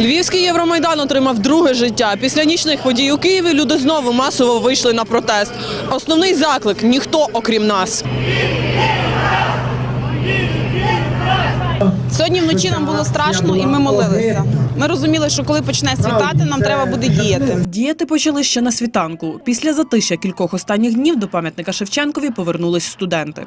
Львівський Євромайдан отримав друге життя. Після нічних подій у Києві люди знову масово вийшли на протест. Основний заклик ніхто окрім нас. Сьогодні вночі нам було страшно, і ми молилися. Ми розуміли, що коли почне світати, нам треба буде діяти. Діяти почали ще на світанку. Після затища кількох останніх днів до пам'ятника Шевченкові повернулись студенти.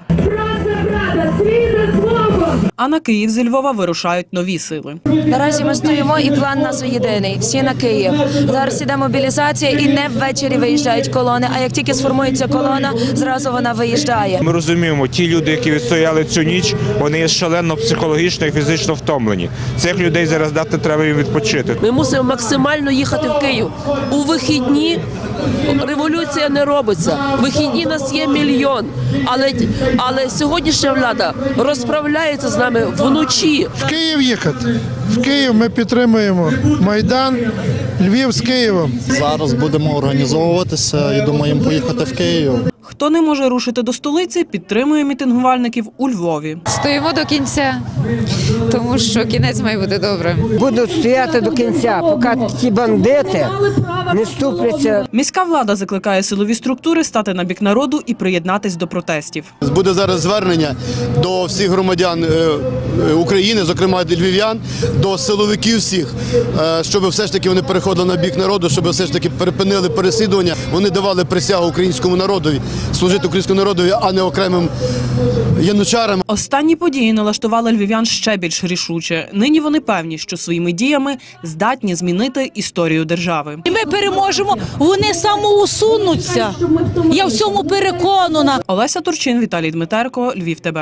А на Київ зі Львова вирушають нові сили. Наразі ми стоїмо і план нас єдиний. Всі на Київ. Зараз іде мобілізація і не ввечері виїжджають колони. А як тільки сформується колона, зразу вона виїжджає. Ми розуміємо, ті люди, які відстояли цю ніч, вони є шалено психологічно і фізично втомлені. Цих людей зараз дати треба їм відпочити. Ми мусимо максимально їхати в Київ. У вихідні революція не робиться. У вихідні нас є мільйон. Але, але сьогоднішня влада розправляється з нами вночі. в Київ їхати. В Київ ми підтримуємо Майдан, Львів з Києвом. Зараз будемо організовуватися і думаємо поїхати в Київ. Хто не може рушити до столиці, підтримує мітингувальників у Львові. Стоїмо до кінця, тому що кінець має бути добрим. будуть стояти до кінця, поки ті бандити не ступляться Міська влада закликає силові структури стати на бік народу і приєднатись до протестів. Буде зараз звернення до всіх громадян е, е, України, зокрема до львів'ян, до силовиків всіх, е, щоб все ж таки вони переходили на бік народу, щоб все ж таки перепинили переслідування. Вони давали присягу українському народові, служити українському народу, а не окремим янучарам. Останні події налаштували львів'ян ще більш рішуче. Нині вони певні, що своїми діями здатні змінити історію держави. І ми переможемо, вони самоусунуться. Я в цьому переконана. Олеся Турчин, Віталій Дмитерко, Львів ТБ.